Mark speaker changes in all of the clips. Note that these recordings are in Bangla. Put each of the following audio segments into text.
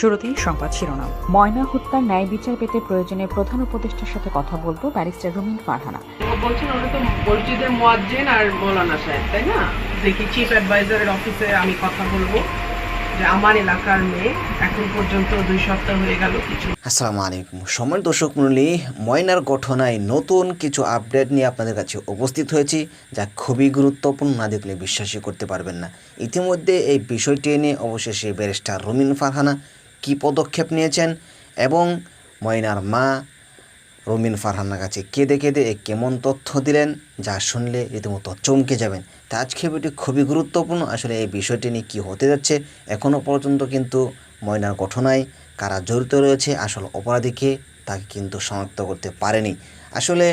Speaker 1: শুরুতেই সংবাদ শিরোনাম। ময়না হত্যার ন্যায় বিচার পেতে প্রয়োজনে প্রধান উপদেষ্টার সাথে কথা বলব ব্যারিস্টার রুমিন ফারহানা।
Speaker 2: বলছেন ওরা তো মসজিদের মোয়াজ্জেন আর মৌলানা সাহেব তাই না? দেখি চিফ অ্যাডভাইজারের অফিসে আমি কথা বলব যে আমার এলাকার মেয়ে এখন পর্যন্ত দুই সপ্তাহ হয়ে গেল কিছু।
Speaker 3: আসসালামু আলাইকুম। সময় দর্শক মণ্ডলী ময়নার ঘটনায় নতুন কিছু আপডেট নিয়ে আপনাদের কাছে উপস্থিত হয়েছি যা খুবই গুরুত্বপূর্ণ না দেখলে বিশ্বাসই করতে পারবেন না। ইতিমধ্যে এই বিষয়টি নিয়ে অবশেষে ব্যারিস্টার রুমিন ফারহানা কী পদক্ষেপ নিয়েছেন? এবং ময়নার মা রমিন ফারহানার কাছে কেঁদে কেঁদে কেমন তথ্য দিলেন যা শুনলে রীতিমতো চমকে যাবেন? তা আজকে ভিডিও খুবই গুরুত্বপূর্ণ। আসলে এই বিষয়টি নিয়ে কী হতে যাচ্ছে এখনও পর্যন্ত কিন্তু ময়নার ঘটনায় কারা জড়িত রয়েছে, আসল অপরাধীকে তাকে কিন্তু শনাক্ত করতে পারেনি। আসলে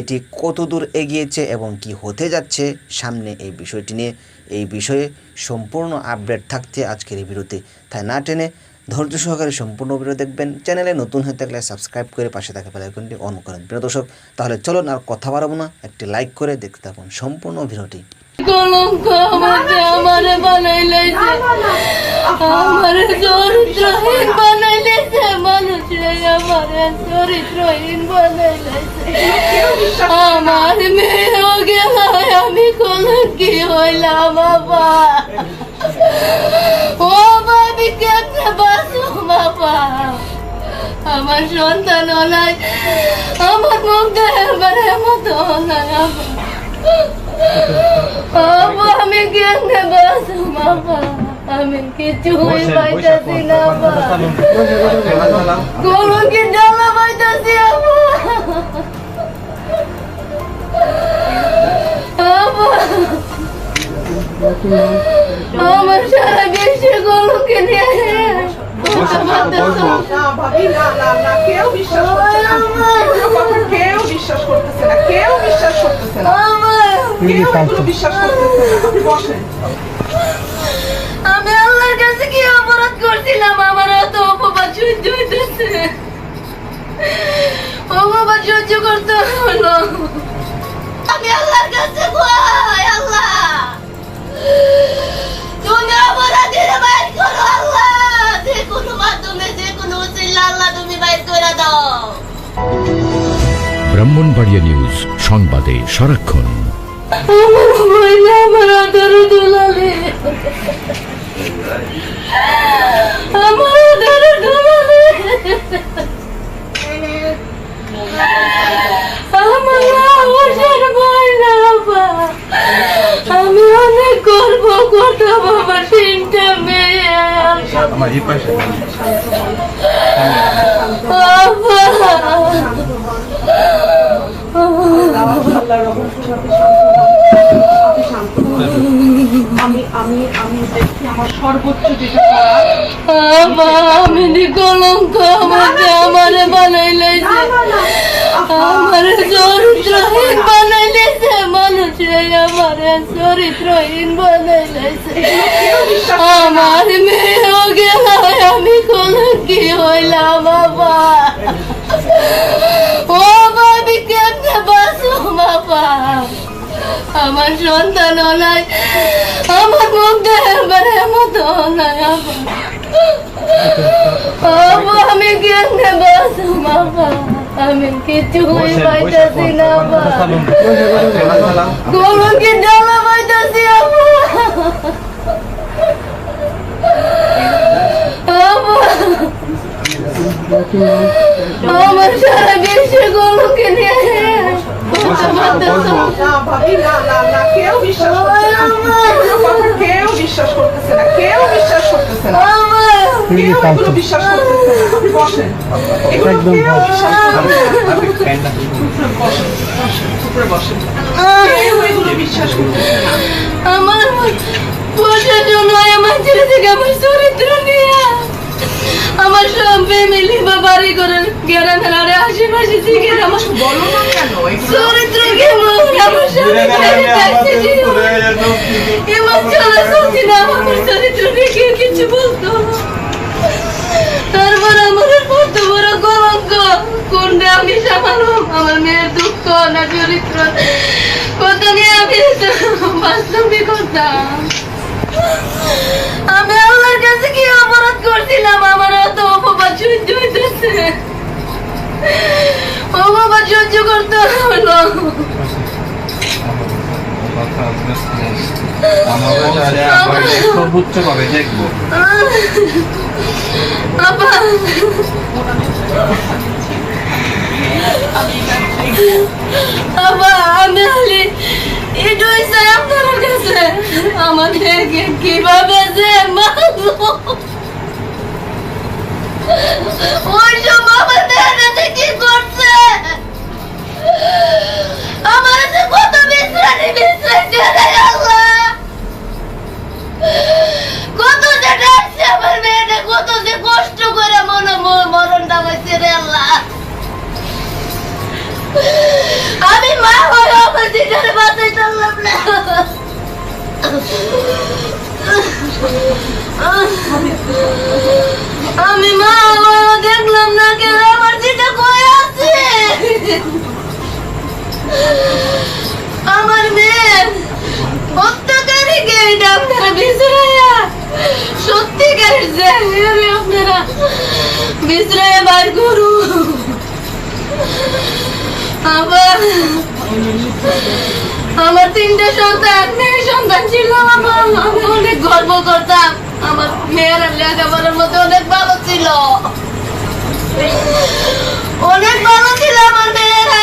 Speaker 3: এটি কতদূর এগিয়েছে এবং কি হতে যাচ্ছে সামনে এই বিষয়টি নিয়ে এই বিষয়ে সম্পূর্ণ আপডেট থাকতে আজকের এই ভিডিওতে। তাই না টেনে ধৈর্য সহকারে সম্পূর্ণ ভিডিও দেখবেন। চ্যানেলে নতুন হয়ে থাকলে সাবস্ক্রাইব করে পাশে থাকা বেলাইকনটি অন করেন প্রিয় দর্শক, তাহলে চলুন আর কথা বাড়াবো না। একটি লাইক করে দেখতে থাকুন সম্পূর্ণ ভিডিওটি।
Speaker 4: কলঙ্ক আমারে আমার মেয়েও গেল, আমি হইলাম, বাবা। ও বাবি কেমনে বাসু বাবা। আমার সন্তান নাই আমার মুখ দেখার মতো নাই বাবা। আমি কেমনে বাসু বাবা। আমি কিছু পাইতাছি না বাবা। কোনো কি জ্বালা পাইতাছি আমার সারা বিশ্বে গরুকে নিয়ে
Speaker 2: কেউ বিশ্বাস করছে কেউ বিশ্বাস করতেছে না কেউ বিশ্বাস করতেছে না কেউ বিশ্বাস করতেছে
Speaker 4: আমি আল্লাহর কাছে কি অপরাধ করছিলাম আমার এত অপবাদ সহ্য হইতেছে অপবাদ সহ্য করতে হলো আমি আল্লাহর কাছে আল্লাহ তুমি অপরাধীরা করো আল্লাহ
Speaker 5: ব্রাহ্মণবাড়িয়া নিউজ, সংবাদে সারাক্ষণ।
Speaker 4: আমার আমার আমার আমার আমি অনেক গর্ব করতাম আমার তিনটা মেয়ে বাবা
Speaker 2: আমার সর্বোচ্চ
Speaker 4: আমি কলঙ্ক আমাকে আমারে বানাইলাইছে আমারে চরিত্রহীন কলঙ্কি হইলাম, বাবা। ও বাবা? আমার সন্তান নাই। আমার মুখ দেখার মতো বাবা আমি কেমনে বাসু বাবা আমি কিছু পাইতাছি না বাবা কোনো কি জ্বালা পাইতাছি আমার সারা বিশ্বে গরুকে নিয়ে
Speaker 2: না না না না কেউ বিশ্বাস করতেছে না।
Speaker 4: আমার বসার জন্য আমার ছেলে থেকে আমার চরিত্র নিয়ে আমার সব ফ্যামিলি বা বাড়ি করে গ্রামের আরে আশেপাশে থেকে আমার
Speaker 2: বলো না কেন?
Speaker 4: চরিত্র কেমন? আমার স্বামী এমন চলা চলছি না আমার চরিত্র নিয়ে কেউ কিছু বলতো। তারপর আমার কত বড় কলঙ্ক কোনটা আমি সামালো আমার মেয়ের দুঃখ না চরিত্র? কত নিয়ে আমি বাস্তবিক করতাম। আমি আল্লাহর কাছে কি অপরাধ আমার কীভাবে যে মারবো কি করছে আমার কত বিশ্রানি কত যে কষ্ট করে মনে মরণটা হয়েছে রে আল্লাহ। আমি মা হয়ে আমার দিদারে বাঁচাই না। আমি মা দেখলাম না কেন আমার দিদা কই আছে। আমার মেয়ে হত্যাকারীকে এটা আপনারা আমার তিনটে সন্তান মেয়ে সন্তান ছিল আমার। আমি অনেক গর্ব করতাম। আমার মেয়েরা লেখাপড়ার মধ্যে অনেক ভালো ছিল। অনেক ভালো ছিল আমার মেয়েরা।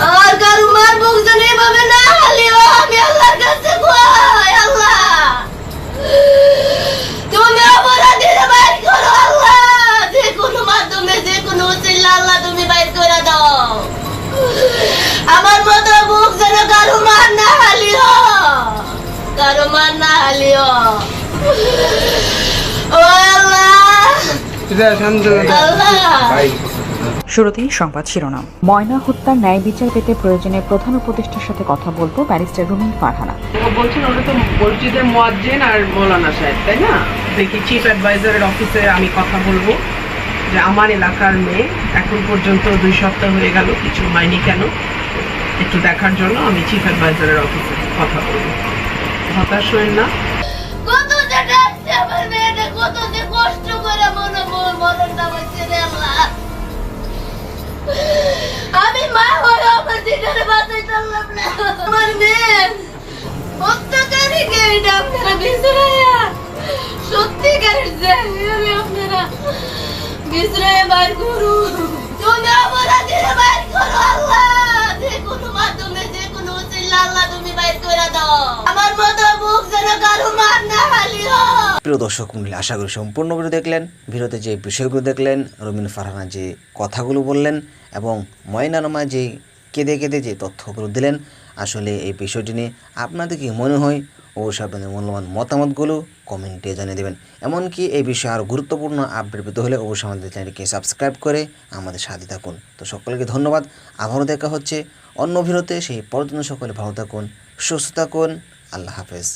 Speaker 4: আর কারও মার বুক যেন এভাবে না হালিও আমি আল্লাহর কাছে কই আল্লাহ। তুমি অপরাধীরা বাইর করো আল্লাহ। যে কোনো মাধ্যমে যে কোনো উচিল্লা আল্লাহ তুমি বাইর করে দাও। আমার মতো বুক যেন কারও মার না হালিও কারও মার না হালিও। ও আল্লাহ। আল্লাহ।
Speaker 1: শুরুতেই সংবাদ শিরোনাম। ময়না হত্যার ন্যায় বিচার পেতে প্রয়োজনে প্রধান উপদেষ্টার সাথে কথা বলব ব্যারিস্টার রুমিন ফারহানা।
Speaker 2: বলছেন ওটা তো মসজিদের মোয়াজ্জেন আর মৌলানা সাহেব, তাই না? দেখি চিফ অ্যাডভাইজারের অফিসে আমি কথা বলব যে আমার এলাকার মেয়ে এখন পর্যন্ত দুই সপ্তাহ হয়ে গেল কিছু হয়নি কেন? একটু দেখার জন্য আমি চিফ অ্যাডভাইজারের অফিসে কথা বলব। হতাশ হয়েন না?
Speaker 4: বিশ্রাইয়া বার করুন তুমি অপরাধীরা বার করো আল্লাহ। যে কোনো মাধ্যমে যে কোনো উচিল্লা আল্লাহ তুমি বাইর করে দাও। আমার মতো মুখ যেন কারও মার না হালিও
Speaker 3: প্রিয় দর্শক মন্ডলী আশা করি সম্পূর্ণ ভিডিও দেখলেন। ভিডিওতে যে বিষয়গুলো দেখলেন রবিন ফারহানা যে কথাগুলো বললেন এবং ময়নারমা যে কেঁদে কেঁদে যে তথ্যগুলো দিলেন আসলে এই বিষয়টি নিয়ে আপনাদের কি মনে হয়? অবশ্যই আপনাদের মূল্যবান মতামতগুলো কমেন্টে জানিয়ে দেবেন। এমনকি এই বিষয়ে আরও গুরুত্বপূর্ণ আপডেট পেতে হলে অবশ্যই আমাদের চ্যানেলকে সাবস্ক্রাইব করে আমাদের সাথে থাকুন। তো সকলকে ধন্যবাদ। আবারও দেখা হচ্ছে অন্য ভিডিওতে সেই পর্যন্ত সকলে ভালো থাকুন, সুস্থ থাকুন। আল্লাহ হাফেজ।